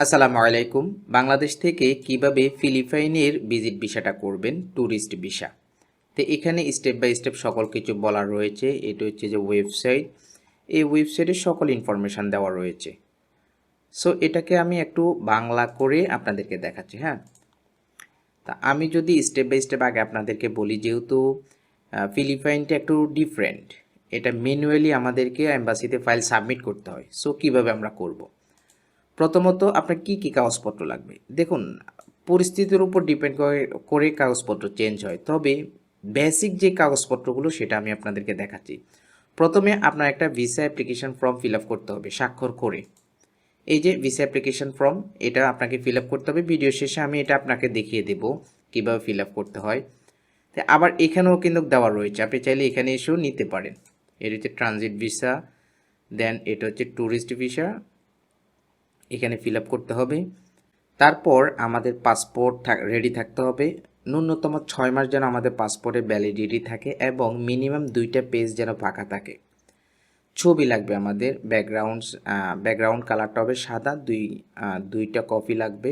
আসসালামু আলাইকুম। বাংলাদেশ থেকে কীভাবে ফিলিপাইনের ভিজিট ভিসাটা করবেন ট্যুরিস্ট ভিসা? তো এখানে স্টেপ বাই স্টেপ সকল কিছু বলা রয়েছে। এটা হচ্ছে যে ওয়েবসাইট। এই ওয়েবসাইটে সকল ইনফরমেশান দেওয়া রয়েছে। সো এটাকে আমি একটু বাংলা করে আপনাদেরকে দেখাচ্ছি হ্যাঁ? তা আমি যদি স্টেপ বাই স্টেপ আগে আপনাদেরকে বলি, যেহেতু ফিলিপাইনটা একটু ডিফারেন্ট এটা ম্যানুয়ালি আমাদেরকে অ্যাম্বাসিতে ফাইল সাবমিট করতে হয়। সো কীভাবে আমরা করব? প্রথমত আপনার কি কি কাগজপত্র লাগবে? দেখুন, পরিস্থিতির উপর ডিপেন্ড করে কাগজপত্র চেঞ্জ হয়। তবে বেসিক যে কাগজপত্রগুলো, সেটা আমি আপনাদেরকে দেখাচ্ছি। প্রথমে আপনার একটা ভিসা অ্যাপ্লিকেশন ফর্ম ফিল করতে হবে, স্বাক্ষর করে। এই যে ভিসা অ্যাপ্লিকেশন ফর্ম এটা আপনাকে ফিল করতে হবে। ভিডিও শেষে আমি এটা আপনাকে দেখিয়ে দেব কীভাবে ফিল করতে হয়। আবার এখানেও কিন্তু দেওয়া রয়েছে। আপনি চাইলে এখানে এসেও নিতে পারেন। এটা হচ্ছে ট্রানজিট ভিসা দেন এটা হচ্ছে ট্যুরিস্ট ভিসা এখানে ফিল করতে হবে। তারপর আমাদের পাসপোর্ট রেডি থাকতে হবে। ন্যূনতম ছয় মাস যেন আমাদের পাসপোর্টে ভ্যালিডিটি থাকে এবং মিনিমাম দুইটা পেজ যেন ফাঁকা থাকে। ছবি লাগবে আমাদের ব্যাকগ্রাউন্ড ব্যাকগ্রাউন্ড কালারটা হবে সাদা, দুই দুইটা কপি লাগবে।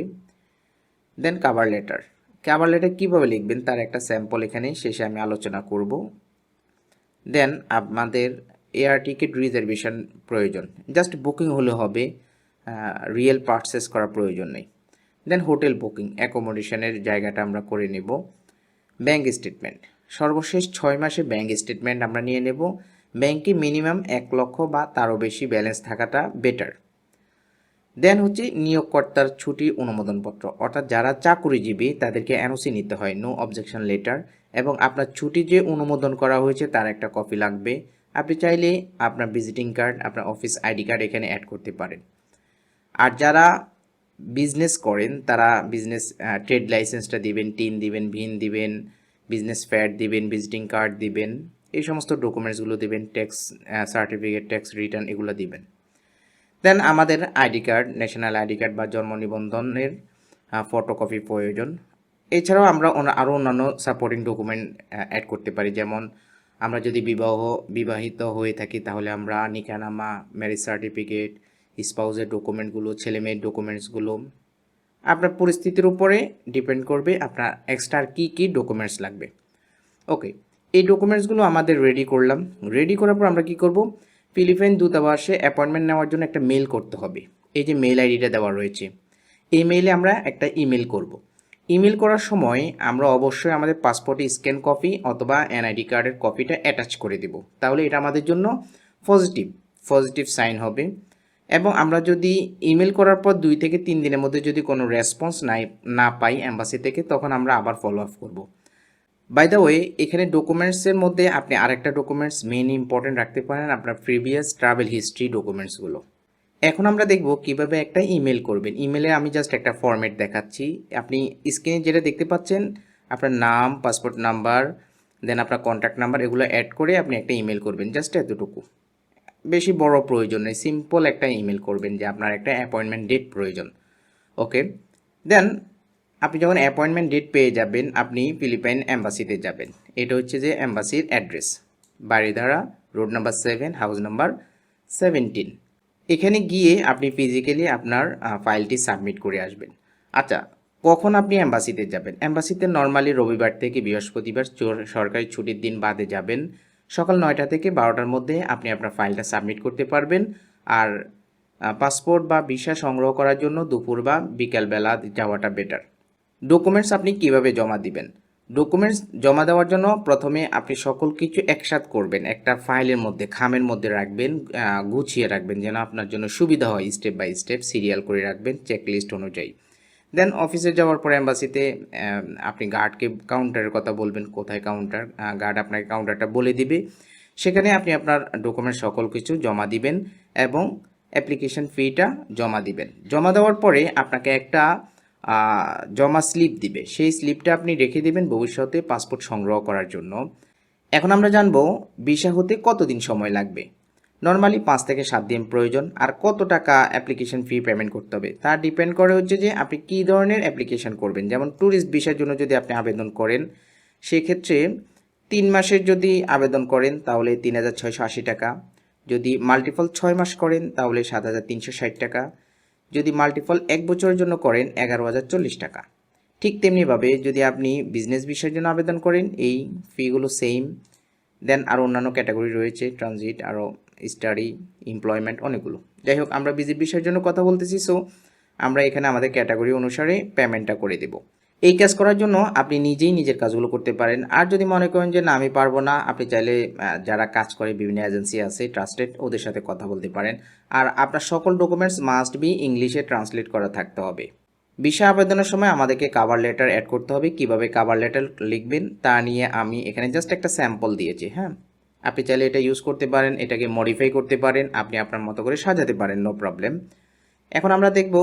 Then cover letter cover letter কীভাবে লিখবেন? তার একটা স্যাম্পল এখানে, শেষে আমি আলোচনা করব। দেন আমাদের এয়ার টিকিট রিজার্ভেশন প্রয়োজন। জাস্ট বুকিং হলে হবে। রিয়েল পার্সেস করার প্রয়োজন নেই। দেন হোটেল বুকিং অ্যাকোমোডেশনের জায়গাটা আমরা করে নেব। ব্যাঙ্ক স্টেটমেন্ট সর্বশেষ ছয় মাসে ব্যাঙ্ক স্টেটমেন্ট আমরা নিয়ে নেব। ব্যাংকে মিনিমাম এক লক্ষ বা তারও বেশি ব্যালেন্স থাকাটা বেটার দেন হচ্ছে নিয়োগকর্তার ছুটি অনুমোদনপত্র, অর্থাৎ যারা চাকুরিজীবী, তাদেরকে এনওসি নিতে হয় নো অবজেকশন লেটার এবং আপনার ছুটি যে অনুমোদন করা হয়েছে, তার একটা কপি লাগবে। আপনি চাইলে আপনার ভিজিটিং কার্ড আপনার অফিস আইডি কার্ড এখানে অ্যাড করতে পারেন। আর যারা বিজনেস করেন, তারা বিজনেস ট্রেড লাইসেন্সটা দিবেন টিন দিবেন ভিন দিবেন বিজনেস ফ্যাট দিবেন ভিজিটিং কার্ড দিবেন, এই সমস্ত ডকুমেন্টসগুলো দিবেন ট্যাক্স সার্টিফিকেট ট্যাক্স রিটার্ন এগুলো দিবেন। দেন আমাদের ID card national ID card বা জন্ম নিবন্ধনের ফটোকপি প্রয়োজন। এছাড়াও আমরা আরও অন্যান্য সাপোর্টিং ডকুমেন্ট অ্যাড করতে পারি। যেমন আমরা যদি বিবাহ, বিবাহিত হয়ে থাকি, তাহলে আমরা নিকানামা ম্যারেজ সার্টিফিকেট স্পাউসের ডকুমেন্টগুলো ছেলে মেয়ের ডকুমেন্টসগুলো আপনার পরিস্থিতির উপরে ডিপেন্ড করবে আপনার এক্সট্রা কী কী ডকুমেন্টস লাগবে। ওকে এই ডকুমেন্টসগুলো আমাদের রেডি করলাম। রেডি করার পর আমরা কি করব? ফিলিপাইন দূতাবাসে অ্যাপয়েন্টমেন্ট নেওয়ার জন্য একটা মেল করতে হবে। এই যে মেল আইডিটা দেওয়া রয়েছে। এই মেইলে আমরা একটা ইমেল করব। ইমেল করার সময় আমরা অবশ্যই আমাদের পাসপোর্টে স্ক্যান কপি অথবা এনআইডি কার্ডের কপিটা অ্যাটাচ করে দেব। তাহলে এটা আমাদের জন্য পজিটিভ পজিটিভ সাইন হবে। এবং আমরা যদি ইমেল করার পর দুই থেকে তিন দিনের মধ্যে যদি কোনো রেসপন্স নাই, না পাই অ্যাম্বাসি থেকে, তখন আমরা আবার ফলো আপ করব। বাই দ্য ওয়ে এখানে ডকুমেন্টসের মধ্যে আপনি আরেকটা ডকুমেন্টস মেন ইম্পর্টেন্ট রাখতে পারেন আপনার প্রিভিয়াস ট্রাভেল হিস্ট্রি ডকুমেন্টসগুলো এখন আমরা দেখব কীভাবে একটা ইমেল করবেন। ইমেলে আমি জাস্ট একটা ফরম্যাট দেখাচ্ছি। আপনি স্ক্রিনে যেটা দেখতে পাচ্ছেন, আপনার নাম পাসপোর্ট নাম্বার দেন আপনার কন্ট্যাক্ট নাম্বার এগুলো অ্যাড করে আপনি একটা ইমেল করবেন জাস্ট এতটুকু। বেশি বড় প্রয়োজন নেই। সিম্পল একটা ইমেল করবেন যে আপনার একটা অ্যাপয়েন্টমেন্ট ডেট প্রয়োজন। ওকে দেন আপনি যখন অ্যাপয়েন্টমেন্ট ডেট পেয়ে যাবেন, আপনি ফিলিপাইন অ্যাম্বাসিতে যাবেন। এটা হচ্ছে যে অ্যাম্বাসির address Baridhara road number seven house number seventeen এখানে গিয়ে আপনি ফিজিক্যালি আপনার ফাইলটি সাবমিট করে আসবেন। আচ্ছা কখন আপনি অ্যাম্বাসিতে যাবেন? অ্যাম্বাসিতে নর্মালি রবিবার থেকে বৃহস্পতিবার সরকারি ছুটির দিন বাদে যাবেন। সকাল নয়টা থেকে বারোটার মধ্যে আপনি আপনার ফাইলটা সাবমিট করতে পারবেন। আর পাসপোর্ট বা ভিসা সংগ্রহ করার জন্য দুপুর বা বিকালবেলা যাওয়াটা বেটার ডকুমেন্টস আপনি কীভাবে জমা দিবেন? ডকুমেন্টস জমা দেওয়ার জন্য প্রথমে আপনি সকল কিছু একসাথ করবেন। একটা ফাইলের মধ্যে, খামের মধ্যে রাখবেন গুছিয়ে রাখবেন যেন আপনার জন্য সুবিধা হয় স্টেপ বাই স্টেপ সিরিয়াল করে রাখবেন চেকলিস্ট অনুযায়ী। দেন অফিসে যাওয়ার পর অ্যাম্বাসিতে আপনি গার্ডকে কাউন্টারের কথা বলবেন, কোথায় কাউন্টার গার্ড আপনাকে কাউন্টারটা বলে দিবে। সেখানে আপনি আপনার ডকুমেন্ট সকল কিছু জমা দিবেন এবং অ্যাপ্লিকেশন ফিটা জমা দিবেন। জমা দেওয়ার পরে আপনাকে একটা জমা স্লিপ দিবে। সেই স্লিপটা আপনি রেখে দিবেন ভবিষ্যতে পাসপোর্ট সংগ্রহ করার জন্য। এখন আমরা জানব ভিসা হতে কতদিন সময় লাগবে? নর্মালি পাঁচ থেকে সাত দিন প্রয়োজন। আর কত টাকা অ্যাপ্লিকেশন ফি পেমেন্ট করতে হবে? তা ডিপেন্ড করে হচ্ছে যে আপনি কী ধরনের অ্যাপ্লিকেশন করবেন। যেমন ট্যুরিস্ট ভিসার জন্য যদি আপনি আবেদন করেন, সেক্ষেত্রে তিন মাসের যদি আবেদন করেন, তাহলে তিন হাজার ছয়শো আশি টাকা। যদি মাল্টিপল ছয় মাস করেন, তাহলে সাত হাজার তিনশো ষাট টাকা। যদি মাল্টিপল এক বছরের জন্য করেন, এগারো হাজার চল্লিশ টাকা। ঠিক তেমনিভাবে যদি আপনি বিজনেস বিষয়ের জন্য আবেদন করেন, এই ফিগুলো সেম দেন আরও অন্যান্য ক্যাটাগরি রয়েছে ট্রানজিট আরও স্টাডি এমপ্লয়মেন্ট অনেকগুলো। যাই হোক, আমরা ভিজিট বিষয়ের জন্য কথা বলতেছি সো আমরা এখানে আমাদের ক্যাটাগরি অনুসারে পেমেন্টটা করে দেব। এই কাজ করার জন্য আপনি নিজেই নিজের কাজগুলো করতে পারেন। আর যদি মনে করেন যে, না, আমি পারব না, আপনি চাইলে যারা কাজ করে বিভিন্ন এজেন্সি আছে ট্রাস্টেড ওদের সাথে কথা বলতে পারেন। আর আপনার সকল ডকুমেন্টস মাস্ট বি ইংলিশে ট্রান্সলেট করা থাকতে হবে। ভিসা আবেদনের সময় আমাদেরকে কাভার লেটার অ্যাড করতে হবে। কীভাবে কাভার লেটার লিখবেন, তা নিয়ে আমি এখানে জাস্ট একটা স্যাম্পল দিয়েছি হ্যাঁ? আপনি চাইলে এটা ইউজ করতে পারেন, এটাকে মডিফাই করতে পারেন, আপনি আপনার মতো করে সাজাতে পারেন নো প্রবলেম এখন আমরা দেখব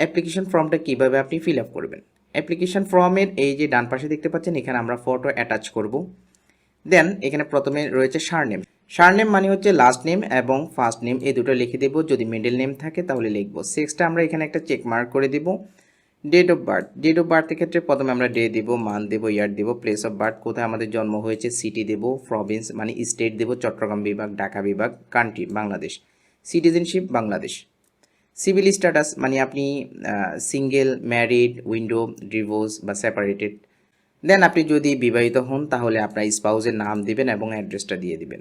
অ্যাপ্লিকেশন ফর্মটা কীভাবে আপনি ফিল আপ করবেন। অ্যাপ্লিকেশন ফর্মের এই যে ডান পাশে দেখতে পাচ্ছেন, এখানে আমরা ফটো অ্যাটাচ করব। দেন এখানে প্রথমে রয়েছে সারনেম সারনেম মানে হচ্ছে লাস্ট নেম এবং ফার্স্ট নেম এই দুটো লিখে দেবো। যদি মিডল নেম থাকে, তাহলে লিখব। সিক্সটা আমরা এখানে একটা চেক মার্ক করে দিব। Date of birth date of বার্থের ক্ষেত্রে প্রথমে আমরা ডে দিব মান্থ দেবো ইয়ার দেব প্লেস অফ বার্থ কোথায় আমাদের জন্ম হয়েছে সিটি দেব প্রভিন্স মানে স্টেট দেব, চট্টগ্রাম বিভাগ, ঢাকা বিভাগ country Bangladesh. Citizenship Bangladesh. Civil status মানে আপনি সিঙ্গেল ম্যারিড উইন্ডো ডিভোর্স বা সেপারেটেড দেন আপনি যদি বিবাহিত হন, তাহলে আপনার স্পাউসের নাম দিবেন এবং অ্যাড্রেসটা দিয়ে দিবেন।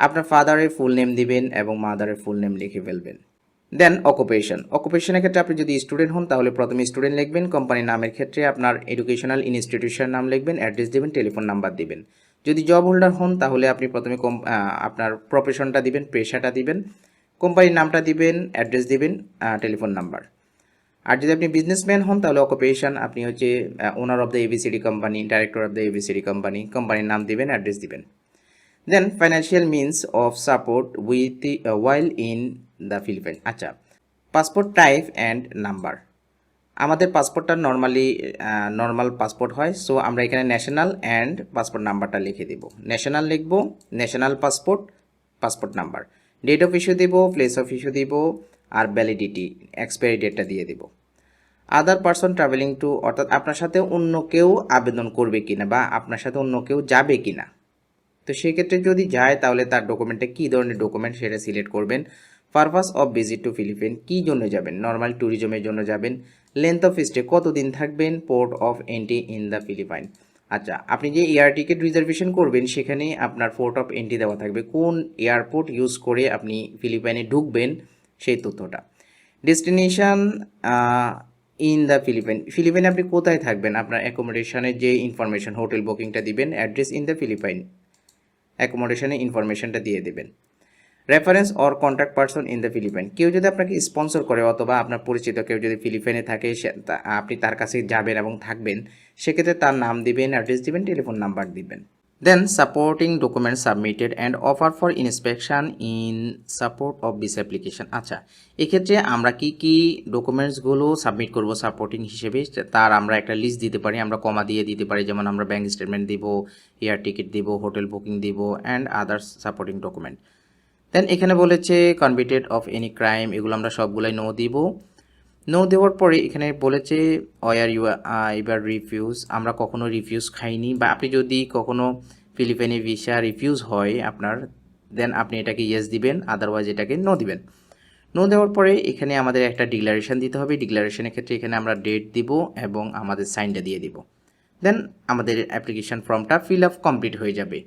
আপনার ফাদারের ফুল নেম দিবেন এবং মাদারের ফুল নেম লিখে ফেলবেন। দেন অকুপেশন অকুপেশনের ক্ষেত্রে আপনি যদি স্টুডেন্ট হন, তাহলে প্রথমে স্টুডেন্ট লিখবেন। কোম্পানির নামের ক্ষেত্রে আপনার এডুকেশনাল ইনস্টিটিউশন নাম লিখবেন অ্যাড্রেস দিবেন টেলিফোন নাম্বার দিবেন। যদি জব হোল্ডার হন, তাহলে আপনি প্রথমে আপনার প্রফেশনটা দিবেন পেশাটা দিবেন। কোম্পানির নামটা দিবেন অ্যাড্রেস দিবেন টেলিফোন নাম্বার আর যদি আপনি বিজনেসম্যান হন, তাহলে অকুপেশন আপনি হচ্ছে owner of the ABCD company director of the ABCD company কোম্পানির নাম দিবেন অ্যাড্রেস দিবেন। Then financial means of support with while in the Philippine. আচ্ছা পাসপোর্ট টাইপ অ্যান্ড নাম্বার। আমাদের পাসপোর্টটা নর্মালি নর্মাল পাসপোর্ট হয়, সো আমরা এখানে ন্যাশনাল অ্যান্ড পাসপোর্ট নাম্বারটা লিখে দেব। ন্যাশনাল লিখব national passport passport number. Date of issue Dev place of issue দেব, আর ভ্যালিডিটি এক্সপায়ারি ডেটটা দিয়ে দেব। আদার পার্সন ট্রাভেলিং টু অর্থাৎ আপনার সাথে অন্য কেউ আবেদন করবে কিনা বা আপনার সাথে অন্য কেউ যাবে কিনা। তো সেক্ষেত্রে যদি যায়, তাহলে তার ডকুমেন্টে কী ধরনের ডকুমেন্ট সেটা সিলেক্ট করবেন। Purpose of visit to Philippine, কী জন্য যাবেন? নর্মাল ট্যুরিজমের জন্য যাবেন। লেন্থ অফ স্টে কতদিন থাকবেন? Port of entry in the Philippine আচ্ছা আপনি যে এয়ার টিকিট রিজার্ভেশন করবেন, সেখানে আপনার পোর্ট অফ এন্ট্রি দেওয়া থাকবে। কোন এয়ারপোর্ট ইউজ করে আপনি ফিলিপাইনে ঢুকবেন, সেই তথ্যটা। ডেস্টিনেশন ইন দ্য ফিলিপাইন ফিলিপাইনে আপনি কোথায় থাকবেন? আপনার অ্যাকোমোডেশনের যে ইনফরমেশন হোটেল বুকিংটা দিবেন অ্যাড্রেস ইন দ্য ফিলিপাইন অ্যাকোমোডেশনে ইনফরমেশনটা দিয়ে দেবেন। Reference or contact person in the Philippine কেউ যদি আপনাকে স্পন্সর করে অথবা আপনার পরিচিত কেউ যদি ফিলিপাইনে থাকে আপনি তার কাছে যাবেন এবং থাকবেন, সেক্ষেত্রে তার নাম দিবেন অ্যাড্রেস দিবেন টেলিফোন নাম্বার দিবেন। Then supporting document submitted and offer for inspection in support of this application আচ্ছা এক্ষেত্রে আমরা কি কি ডকুমেন্টসগুলো সাবমিট করব সাপোর্টিং হিসেবে? তার আমরা একটা লিস্ট দিতে পারি, আমরা কমা দিয়ে দিতে পারি, যেমন আমরা ব্যাঙ্ক স্টেটমেন্ট দিব এয়ার টিকিট দিব হোটেল বুকিং দিব and others supporting document then এখানে বলেছে কনভিক্টেড অফ এনি ক্রাইম এগুলো আমরা সবগুলোই নো দিব। নো দেওয়ার পরে এখানে বলেছে অয়ার ইউ এবার রিফিউজ আমরা কখনো রিফিউজ খাইনি। বা আপনি যদি কখনো ফিলিপাইনে ভিসা রিফিউজ হয় আপনার দেন আপনি এটাকে ইয়েস দিবেন আদারওয়াইজ এটাকে নো দিবেন। নো দেওয়ার পরে এখানে আমাদের একটা ডিক্লারেশন দিতে হবে। ডিক্লারেশনের ক্ষেত্রে এখানে আমরা ডেট দিব এবং আমাদের সাইনটা দিয়ে দিব। দেন আমাদের অ্যাপ্লিকেশন ফর্মটা ফিল আপ কমপ্লিট হয়ে যাবে।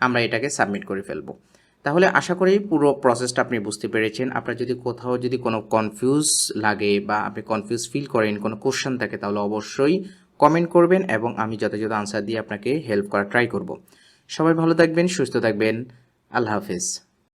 আমরা এটাকে সাবমিট করে ফেলব। তাহলে আশা করি পুরো প্রসেসটা আপনি বুঝতে পেরেছেন। আপনার যদি কোথাও যদি কোনো কনফিউজ লাগে বা আপনি কনফিউজ ফিল করেন, কোনো কোশ্চেন থাকে, তাহলে অবশ্যই কমেন্ট করবেন এবং আমি যথাযথ আনসার দিয়ে আপনাকে হেল্প করার ট্রাই করব। সবাই ভালো থাকবেন, সুস্থ থাকবেন। আল্লাহ হাফেজ।